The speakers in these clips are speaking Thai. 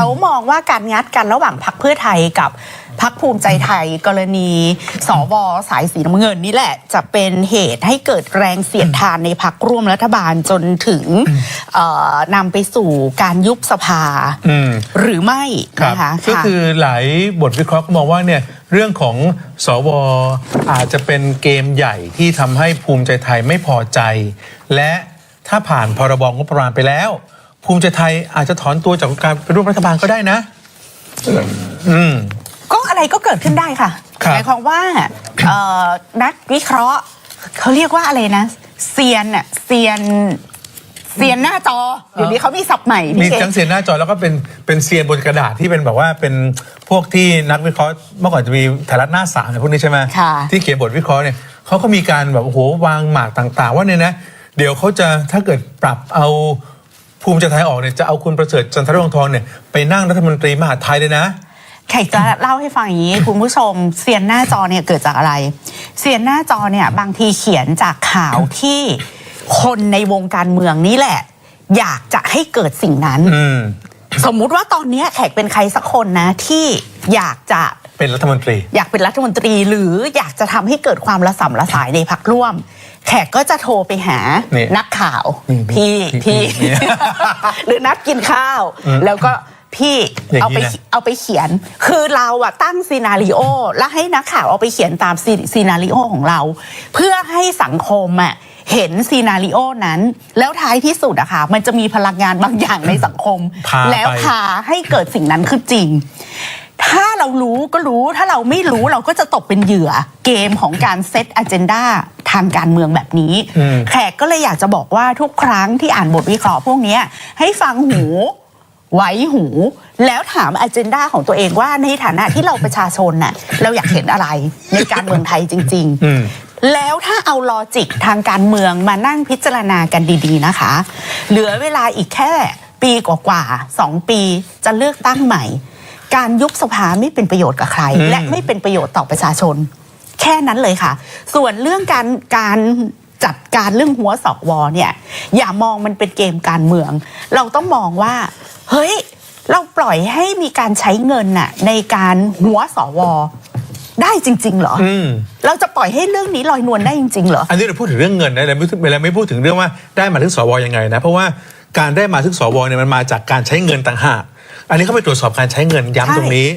เขามองว่าการงัดกันระหว่างพักเพื่อไทยกับพักภูมิใจไทยกรณีสวสายสีน้ำเงินนี่แหละ จะเป็นเหตุให้เกิดแรงเสียดทานในพักร่วมรัฐบาลจนถึงเอ่อนำไปสู่การยุบสภาอืมหรือไม่ครับนะคะก็คือหลายบทวิเคราะห์ก็มองว่าเนี่ยเรื่องของสวอาจจะเป็นเกมใหญ่ที่ทำให้ภูมิใจไทยไม่พอใจ และถ้าผ่านพรบงบประมาณไปแล้ว ภูมิใจไทยอาจจะถอนตัวจากการเป็นร่วมรัฐบาลก็ได้นะ อืม ก็อะไรก็เกิดขึ้นได้ค่ะครับหมายความว่าเอ่อนักวิเคราะห์เขาเรียกว่าอะไรนะเซียนอะเซียนเซียนหน้าจอเดี๋ยวนี้เขามีศัพท์ใหม่มีพี่เอทั้งเซียนหน้าจอแล้วก็เป็นเป็นเซียนบนกระดาษที่เป็นแบบว่าเป็นพวกที่นักวิเคราะห์เมื่อก่อนจะมีไทยรัฐหน้าสามอะไรพวกนี้ใช่ไหมค่ะ ที่เขียนบทวิเคราะห์เนี่ยเขาก็มีการแบบโอ้โหวางหมากต่าง ๆ ว่าเนี่ยนะ เดี๋ยวเขาจะถ้าเกิดปรับเอา ภูมิใจไทยออกเนี่ยจะเอาคุณประเสริฐจันทรวงศ์ทองเนี่ยไปนั่งรัฐมนตรีมหาดไทยเลยนะแขกจะเล่าให้ฟังอย่างนี้ คุณผู้ชมเซียนหน้าจอเนี่ยเกิดจากอะไรเซียนหน้าจอเนี่ยบางทีเขียนจากข่าวที่คนในวงการเมืองนี่แหละ อยากจะให้เกิดสิ่งนั้นอืมสมมุติว่าตอนเนี้ยแขกเป็นใครสักคนนะที่อยากจะเป็นรัฐมนตรี อยากเป็นรัฐมนตรีหรืออยากจะทำให้เกิดความระสำระสายในพักร่วม แขกก็จะโทรไปหานี่นักข่าวนี่พี่พี่พี่นี่หรือนัดกินข้าว แล้วก็พี่อย่างนี้เอาไปนะเอาไปเขียน คือเราอะตั้งซีนารีโอ แล้วให้นักข่าวเอาไปเขียนตามซีซีนารีโอของเรา เพื่อให้สังคมอะเห็นซีนารีโอนั้น แล้วท้ายที่สุดอะค่ะมันจะมีพลังงานบางอย่างในสังคมพาไปแล้วพาให้เกิดสิ่งนั้นขึ้นจริง ถ้าเรารู้ก็รู้ถ้าเราไม่รู้เราก็จะตกเป็นเหยื่อเกมของการเซตอ g e n d a ทางการเมืองแบบนี้อืมแขกก็เลยอยากจะบอกว่าทุกครั้งที่อ่านบทวิเคราะห์พวกเนี้ยให้ฟังหูไว้หู แล้วถามอ g e n d a ของตัวเองว่าในฐานะที่เราประชาชนน่ะเราอยากเห็นอะไรในการเมืองไทยจริงอืมๆแล้วถ้าเอาลอจิกทางการเมืองมานั่งพิจารณากันดีๆนะคะ เหลือเวลาอีกแค่ปีกว่าๆสองปีจะเลือกตั้งใหม่ การยุบสภาไม่เป็นประโยชน์กับใครอืมและไม่เป็นประโยชน์ต่อประชาชน แค่นั้นเลยค่ะ ส่วนเรื่องการการจัดการเรื่องหัวสอกวอเนี่ย อย่ามองมันเป็นเกมการเมือง เราต้องมองว่า เฮ้ย เราปล่อยให้มีการใช้เงินน่ะ ในการหัวสวได้จริง ๆ เหรออืมเราจะปล่อยให้เรื่องนี้ลอยนวลได้จริง ๆ เหรอ อันนี้เราพูดถึงเรื่องเงินนะเราไม่เราไม่พูดถึงเรื่องว่าได้มาถึงสวยังไงนะ เพราะว่าการได้มาถึงสวเนี่ยมันมาจากการใช้เงินต่างหาก อันนี้เขาไปตรวจสอบการใช้เงินย้ำใช่ตรงนี้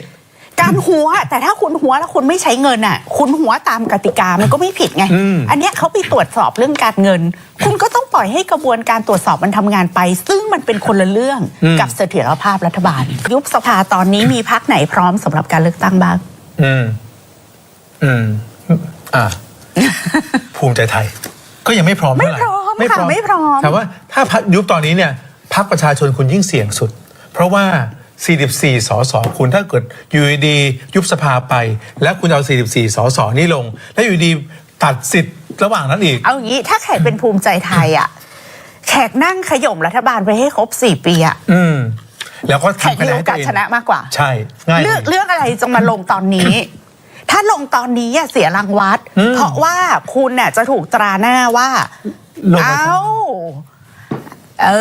การหัวแต่ถ้าคุณหัวแล้วคุณไม่ใช้เงินอะ คุณหัวตามกติกามันก็ไม่ผิดไงอืมอันเนี้ยเขาไปตรวจสอบเรื่องการเงิน คุณก็ต้องปล่อยให้กระบวนการตรวจสอบมันทำงานไป ซึ่งมันเป็นคนละเรื่องกับเสถียรภาพรัฐบาล ยุบสภาตอนนี้มีพักไหนพร้อมสำหรับการเลือกตั้งบ้าง อืม อืม อ่าภูมิใจไทย ก็ยังไม่พร้อมเท่าไหร่ไม่พร้อมค่ะไม่พร้อมแต่ว่าถ้าพักยุบตอนนี้เนี่ยพักประชาชนคุณยิ่งเสี่ยงสุด เพราะว่า 44 สส คุณถ้าเกิดอยู่ดีๆยุบสภาไป แล้วคุณเอา 44 สส นี่ลง แล้วอยู่ดีตัดสิทธิ์ระหว่างนั้นอีก เอาอย่างนี้ถ้าแขกเป็นภูมิใจไทยอะ แขกนั่งขย่มรัฐบาลไปให้ครบสี่ปีอะอืม แล้วก็แขกทำคะมีแนนโอให้ตักาวสเองชนะมากกว่า ใช่ง่ายเลือกเลยเลือกอะไรจะมาลงตอนนี้ ถ้าลงตอนนี้อะเสียรางวัด อืมเพราะว่าคุณน่ะจะถูกตราหน้าว่า ลงมาเอ้า เอ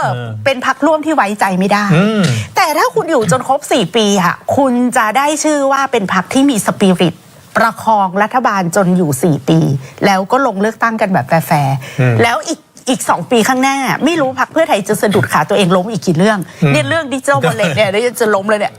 อ เออเป็นพักร่วมที่ไว้ใจไม่ได้ อืม แต่ถ้าคุณอยู่จนครบ 4 ปีอะคุณจะได้ชื่อว่าเป็นพักที่มีสปิริต ประคองรัฐบาลจนอยู่ 4 ปี แล้วก็ลงเลือกตั้งกันแบบแฟร์อืมๆแล้วอีกอีกสองปีข้างหน้า ไม่รู้พักเพื่อไทยจะสะดุดขาตัวเองล้มอีกกี่เรื่องเนี่ยเรื่องดิจิทัลวอลเล็ตเนี่ยเดี๋ยวจะล้มเลยเนี่ย